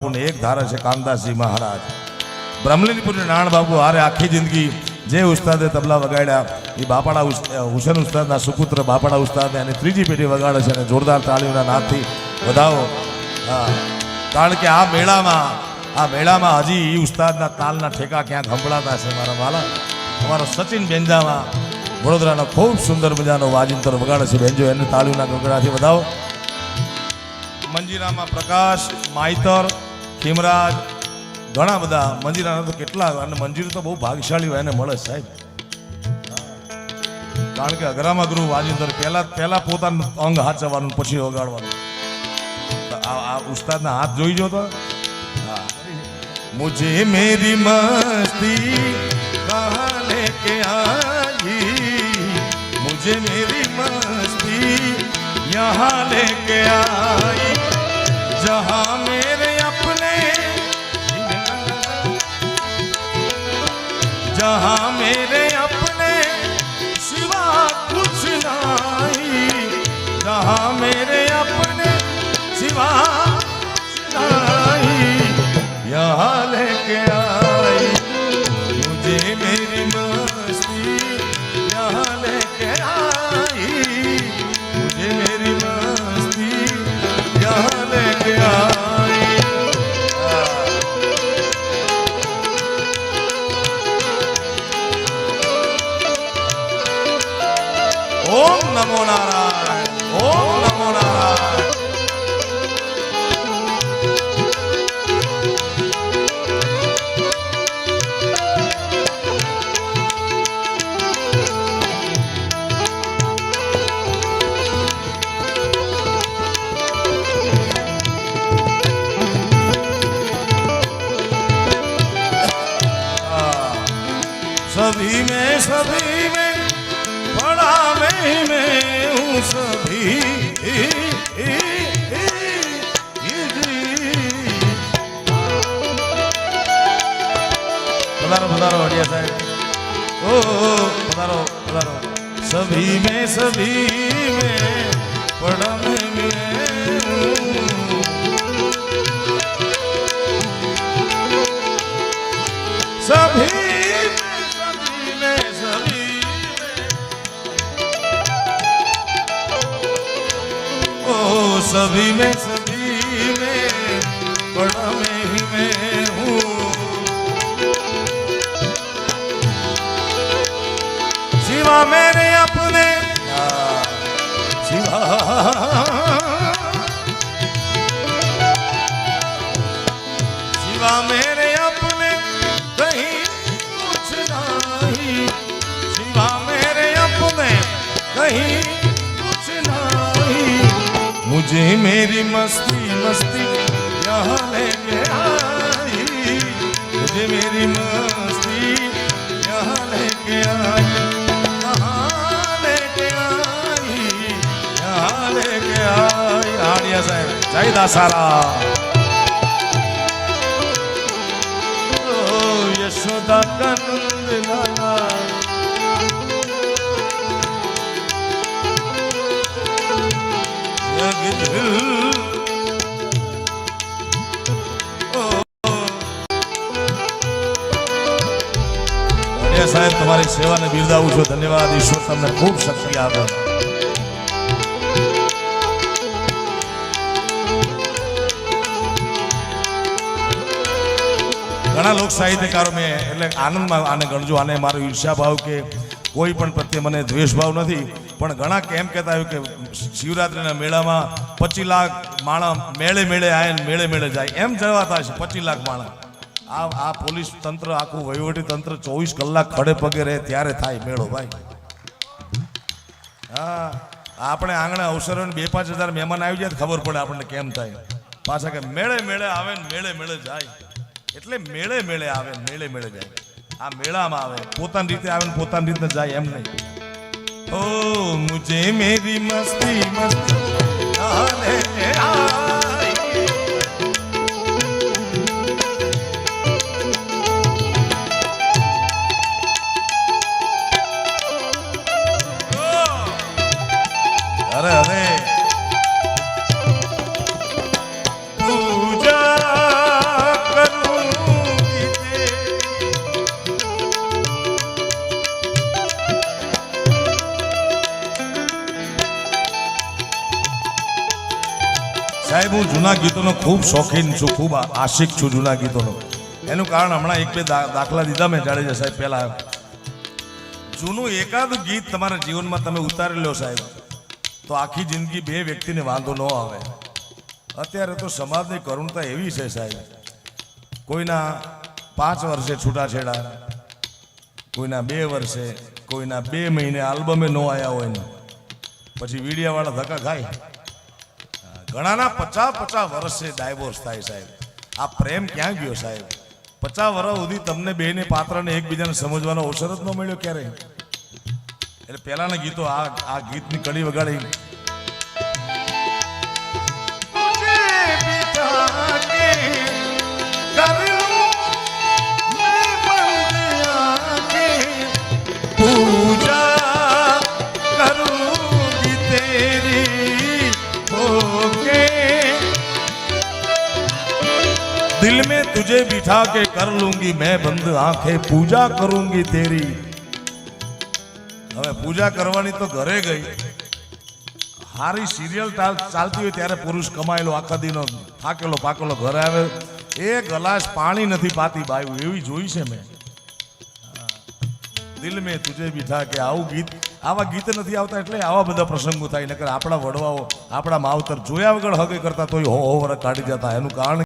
એક ધારા છે, કામદાસજી મહારાજ. બ્રહ્મલીનપુરના નાણ બાપુ હારે આખી જિંદગી જે ઉસ્તાદે તબલા વગાડ્યા, એ બાપાડા હુસેન ઉસ્તાદના સુપુત્ર બાપાડા ઉસ્તાદને અને ત્રીજી પેઢી વગાડે છે અને જોરદાર તાળીઓના નાદથી વધાવો. કારણ કે આ મેળામાં આ મેળામાં હજી એ ઉસ્તાદના તાલના ઠેકા ક્યાંક સંભળાતા છે મારા વાલા. અમારો સચિન બેંજામાં વડોદરાનો ખૂબ સુંદર મજાનો વાજિંતર વગાડે છે. બેંજો એને તાળીઓના ગગડાથી વધાવો. મંજીરામાં પ્રકાશ માઈતર ખીમરાજ ઘણા બધા મંજીરાના તો કેટલા, અને મંજીર તો બહુ ભાગશાળી હોય એને મળે સાહેબ. કારણ કે અઘરામાં ગુરુ વાજિંદર પહેલા પહેલા પોતાનું અંગ હાચવવાનું, પછી ઓગાડવાનું આ ઉસ્તાદના હાથ જોઈ જો તો. મુજે મેરી મસ્તી કહા લેકે આઈ. મુજે મેરી મસ્તી, યહાં લેકે આઈ. જહાં મેરે जहाँ मेरे अपने सिवा कुछ नहीं जहाँ मेरे अपने सिवा सभी में सभी में बड़ा मैं मैं हूँ सभी પધારો પધારો હડિયા સાહેબ ઓ પધારો પધારો સભી મેં સભી મેં બડા सभी में सभी में बड़ा मैं ही मैं हूँ शिवा मेरे अपने मुझे मेरी मस्ती मस्ती यहाँ लेके आई मुझे मेरी मस्ती यहाँ लेके आई कहाँ लेके आई यहाँ लेके आई आड़िया साहब जय दासारा સાહેબ, તમારી સેવાને બિરદાવું છું. ધન્યવાદ. ઈશ્વર તમને ખૂબ શક્તિ આપે. ઘણા લોક સાહિત્યકારો મેં એટલે આનંદમાં આને ગણજો. આને મારો ઈર્ષ્યા ભાવ કે કોઈ પણ પ્રત્યે મને દ્વેષ ભાવ નથી. પણ ઘણા કેમ કહેતા આવ્યું કે શિવરાત્રિના મેળામાં પચીસ લાખ માણસ મેળે મેળે આવે ને મેળે મેળે જાય. એમ જવાતા છે, પચીસ લાખ માણસ આ આ પોલીસ તંત્ર, આખું વહીવટી તંત્ર ચોવીસ કલાક ખડે પગે રહે ત્યારે થાય મેળો ભાઈ. હા, આપણે આંગણે અવસરો બે પાંચ હજાર મહેમાન આવી જાય ખબર પડે આપણને કેમ થાય. પાછા કે મેળે મેળે આવે ને મેળે મેળે જાય. એટલે મેળે મેળે આવે ને મેળે મેળે જાય. આ મેળામાં આવે. પોતાની રીતે આવે ને પોતાની રીતે જાય એમ નહીં. ઓ मुझे मेरी मस्ती मस्ती સાહેબ, હું જૂના ગીતોનો ખૂબ શોખીન છું, ખૂબ આશિક છું જૂના ગીતોનો. એનું કારણ હમણાં એક બે દાખલા દીધા મેં જાડેજા સાહેબ, પહેલા જૂનું એકાદ ગીત તમારા જીવનમાં તમે ઉતારી લો સાહેબ, તો આખી જિંદગી બે વ્યક્તિને વાંધો ન આવે. અત્યારે તો સમાજની કરુણતા એવી છે સાહેબ. કોઈના પાંચ વર્ષે છૂટાછેડા, કોઈના બે વર્ષે, કોઈના બે મહિને આલ્બમે ન આવ્યા હોય ને, પછી વીડિયાવાળા ધક્કા ખાય. ઘણાના પચાસ પચાસ વર્ષે ડાયવોર્સ થાય સાહેબ. આ પ્રેમ ક્યાં ગયો સાહેબ? પચાસ વર્ષ સુધી તમને બેને પાત્રને એકબીજાને સમજવાનો અવસર જ ન મળ્યો ક્યારે એટલે પહેલાના ગીતો આ આ ગીતની કડી વગાડી. तुझे बिठा के कर लूंगी मैं बंद आंखें पूजा करूंगी तेरी હવે પૂજા કરવાની તો ઘરે ગઈ હારી સિરિયલ ચાલતી હોય ત્યારે પુરુષ કમાયેલો આખા દીનો થાકેલો પાકેલો ઘરે આવે એ ગલાસ પાણી નથી પાતી બાયું એવી જોઈ છે મેં દિલ મેં તુજે બીઠા કે આવું ગીત આવા ગીત નથી આવતા એટલે આવા બધા પ્રસંગો થાય નકર આપણા વડવાઓ આપણા માવતર જોયા વગર હગે કરતા તોય હો હો વરખ કાઢી જતા એનું કારણ